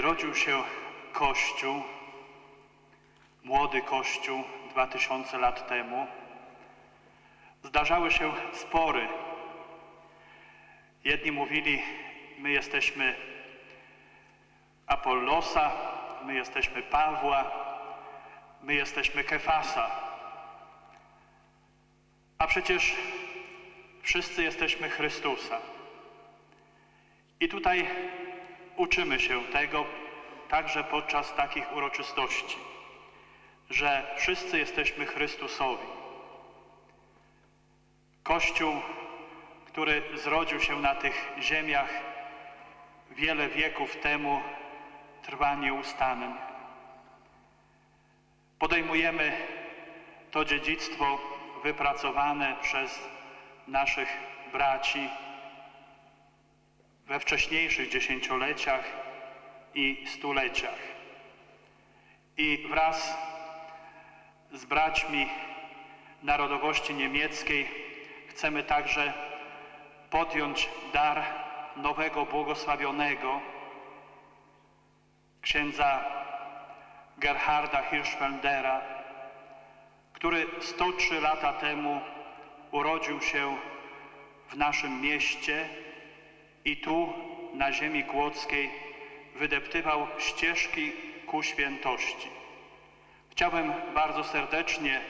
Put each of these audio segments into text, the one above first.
rodził się Kościół, młody Kościół 2000 lat temu, zdarzały się spory. Jedni mówili, my jesteśmy Apollosa, my jesteśmy Pawła, my jesteśmy Kefasa. A przecież wszyscy jesteśmy Chrystusa. I tutaj uczymy się tego także podczas takich uroczystości, że wszyscy jesteśmy Chrystusowi. Kościół, który zrodził się na tych ziemiach wiele wieków temu, trwa nieustannie. Podejmujemy to dziedzictwo wypracowane przez naszych braci we wcześniejszych dziesięcioleciach i stuleciach. I wraz z braćmi narodowości niemieckiej chcemy także podjąć dar nowego błogosławionego księdza Gerharda Hirschfeldera, który 103 lata temu urodził się w naszym mieście i tu, na ziemi kłodzkiej, wydeptywał ścieżki ku świętości. Chciałbym bardzo serdecznie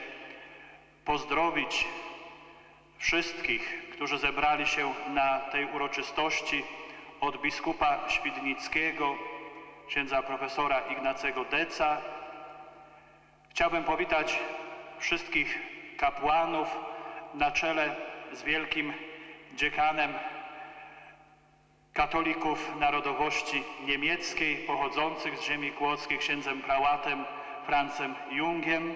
pozdrowić wszystkich, którzy zebrali się na tej uroczystości od biskupa Świdnickiego, księdza profesora Ignacego Deca. Chciałbym powitać wszystkich kapłanów na czele z wielkim dziekanem katolików narodowości niemieckiej pochodzących z ziemi kłodzkiej księdzem prałatem Francem Jungiem,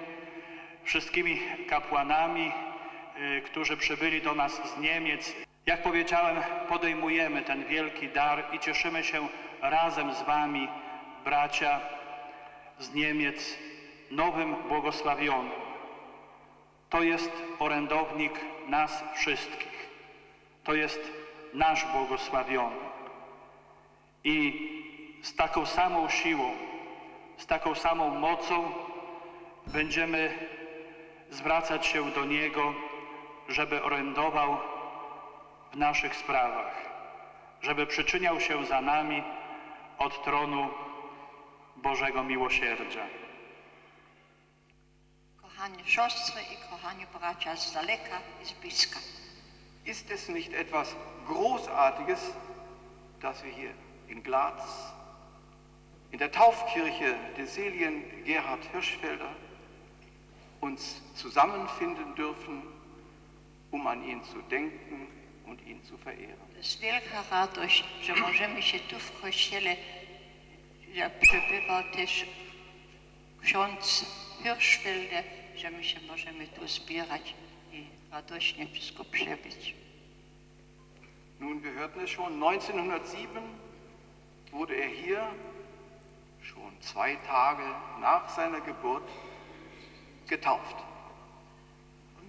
wszystkimi kapłanami, y, którzy przybyli do nas z Niemiec. Jak powiedziałem, podejmujemy ten wielki dar i cieszymy się razem z Wami, bracia z Niemiec, nowym błogosławionym. To jest orędownik nas wszystkich. To jest nasz błogosławiony. I z taką samą siłą, z taką samą mocą będziemy zwracać się do Niego, żeby orędował w naszych sprawach, żeby przyczyniał się za nami od tronu Bożego Miłosierdzia. Kochane siostry i kochani bracia z daleka i z bliska. Ist es nicht etwas Großartiges, dass wir hier in Glatz, in der Taufkirche des seligen Gerhard Hirschfelder, uns zusammenfinden dürfen, um an ihn zu denken und ihn zu verehren? To jest wielka radość, że możemy się tu w kościele, że przebywał też ksiądz Hirschfelde, że my radośnie wszystko przebyć. Nun, wir hörten es schon, 1907 wurde er hier, schon zwei Tage nach seiner Geburt, getauft.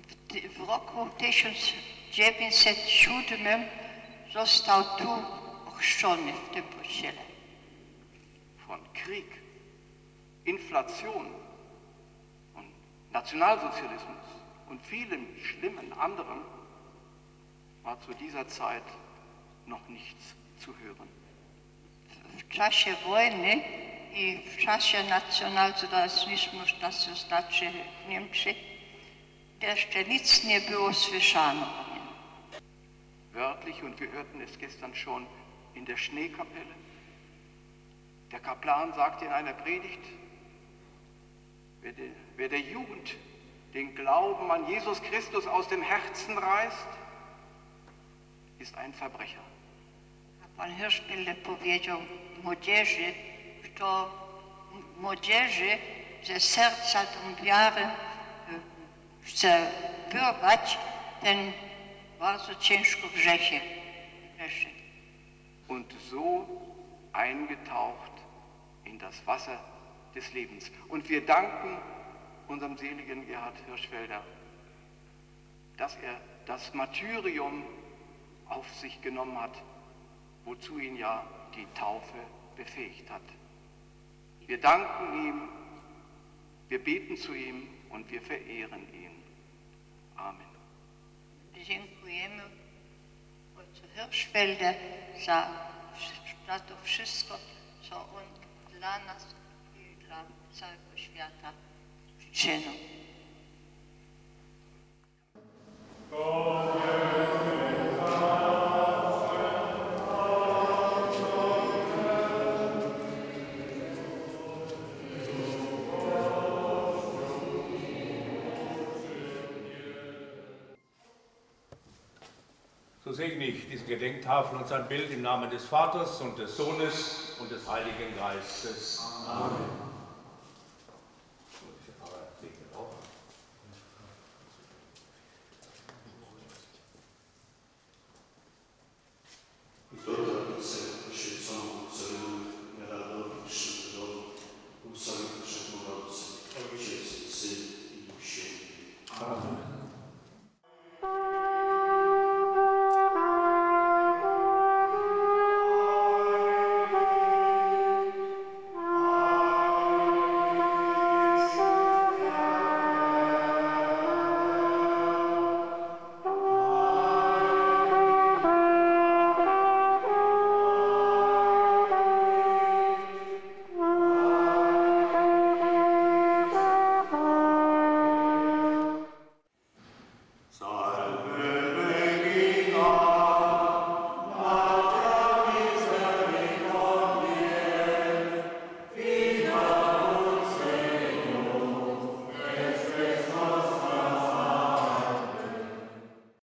W, w roku 1907 został tu ochrzczony w tym kościele. von Krieg, Inflation und Nationalsozialismus und vielen schlimmen anderen war zu dieser Zeit noch nichts zu hören. w czasie wojny i w czasie nacjonalsocjalizmu, to znaczy Niemcy, jeszcze nic nie było słyszano. Wörtlich, und wir hörten es gestern schon in der Schneekapelle. Der Kaplan sagte in einer Predigt, wer der, wer der Jugend den Glauben an Jesus Christus aus dem Herzen reißt, ist ein Verbrecher. Pan Hirschfelde powiedział młodzieży, kto młodzieży ze serca tą wiarę y, chce wyrwać, ten bardzo ciężko grzesie. und so eingetaucht in das Wasser des Lebens. Und wir danken unserem seligen Gerhard Hirschfelder, dass er das Martyrium auf sich genommen hat, wozu ihn ja die Taufe befähigt hat. Wir danken ihm, wir beten zu ihm und wir verehren ihn. Amen. Dziękujemy Ojcu Hirschfelde za, za to wszystko, co On dla nas i dla całego świata czynił. So segne ich diesen Gedenktafel und sein Bild im Namen des Vaters und des Sohnes und des Heiligen Geistes. Amen. 알아서